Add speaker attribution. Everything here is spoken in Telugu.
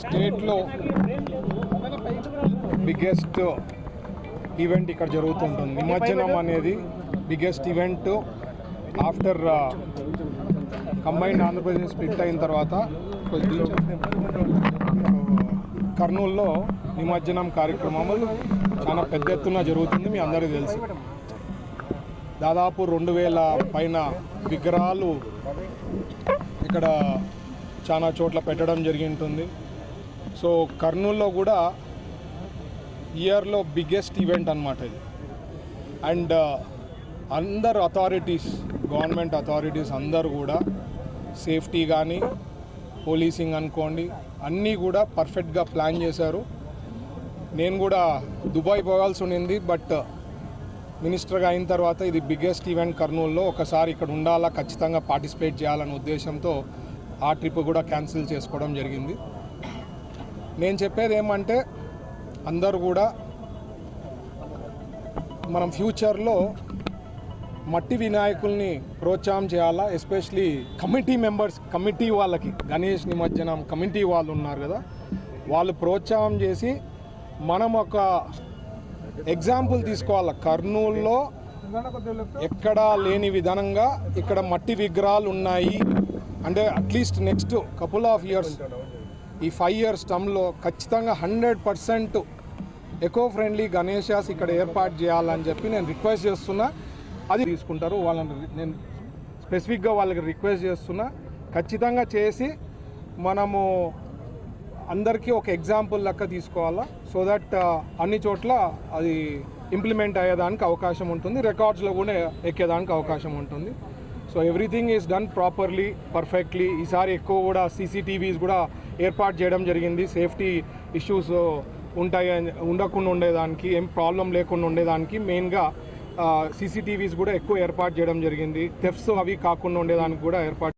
Speaker 1: స్టేట్లో బిగ్గెస్ట్ ఈవెంట్ ఇక్కడ జరుగుతుంటుంది. నిమజ్జనం అనేది biggest event after combined Andhra Pradesh split అయిన తర్వాత కర్నూలులో నిమజ్జనం కార్యక్రమాలు చాలా పెద్ద ఎత్తున జరుగుతుంది మీ అందరికీ తెలుసు. దాదాపు రెండు వేల పైన విగ్రహాలు ఇక్కడ చాలా చోట్ల పెట్టడం జరిగి ఉంటుంది సో కర్నూల్లో కూడా ఇయర్లో బిగ్గెస్ట్ ఈవెంట్ అనమాట ఇది. అండ్ అందరు అథారిటీస్ గవర్నమెంట్ అథారిటీస్ అందరు కూడా సేఫ్టీ కానీ పోలీసింగ్ అనుకోండి అన్నీ కూడా పర్ఫెక్ట్గా ప్లాన్ చేశారు. నేను కూడా దుబాయ్ పోవాల్సి ఉండింది బట్ మినిస్టర్గా అయిన తర్వాత ఇది బిగ్గెస్ట్ ఈవెంట్ కర్నూల్లో. ఒకసారి ఇక్కడ ఉండాలా ఖచ్చితంగా పార్టిసిపేట్ చేయాలనే ఉద్దేశంతో ఆ ట్రిప్ కూడా క్యాన్సిల్ చేసుకోవడం జరిగింది. నేను చెప్పేది ఏమంటే అందరూ కూడా మనం ఫ్యూచర్లో మట్టి వినాయకుల్ని ప్రోత్సాహం చేయాలా? ఎస్పెషలీ కమిటీ మెంబర్స్ కమిటీ వాళ్ళకి గణేష్ నిమజ్జనం కమిటీ వాళ్ళు ఉన్నారు కదా వాళ్ళు ప్రోత్సాహం చేసి మనం ఒక ఎగ్జాంపుల్ తీసుకోవాలి? కర్నూలులో ఎక్కడా లేని విధానంగా ఇక్కడ మట్టి విగ్రహాలు ఉన్నాయి. అంటే at least next couple of years ఈ ఫైవ్ ఇయర్స్ టర్మ్లో ఖచ్చితంగా hundred percent eco friendly Ganeshas ఇక్కడ ఏర్పాటు చేయాలని చెప్పి నేను రిక్వెస్ట్ చేస్తున్నా. అది తీసుకుంటారు వాళ్ళని నేను స్పెసిఫిక్గా వాళ్ళకి రిక్వెస్ట్ చేస్తున్నా. ఖచ్చితంగా చేసి మనము అందరికీ ఒక ఎగ్జాంపుల్ లెక్క తీసుకోవాలా సో దట్ uh, అన్ని చోట్ల అది ఇంప్లిమెంట్ అయ్యేదానికి అవకాశం ఉంటుంది రికార్డ్స్లో కూడా ఎక్కేదానికి అవకాశం ఉంటుంది. So everything is done properly perfectly ఈసారి ఎక్కువ కూడా సీసీటీవీస్ కూడా ఏర్పాటు చేయడం జరిగింది. సేఫ్టీ ఇష్యూస్ uh, ఉంటాయి ఉండకుండా ఉండేదానికి ఏం ప్రాబ్లం లేకుండా ఉండేదానికి మెయిన్గా సీసీటీవీస్ uh, కూడా ఎక్కువ ఏర్పాటు చేయడం జరిగింది. థెఫ్ట్స్ అవి కాకుండా ఉండేదానికి కూడా ఏర్పాటు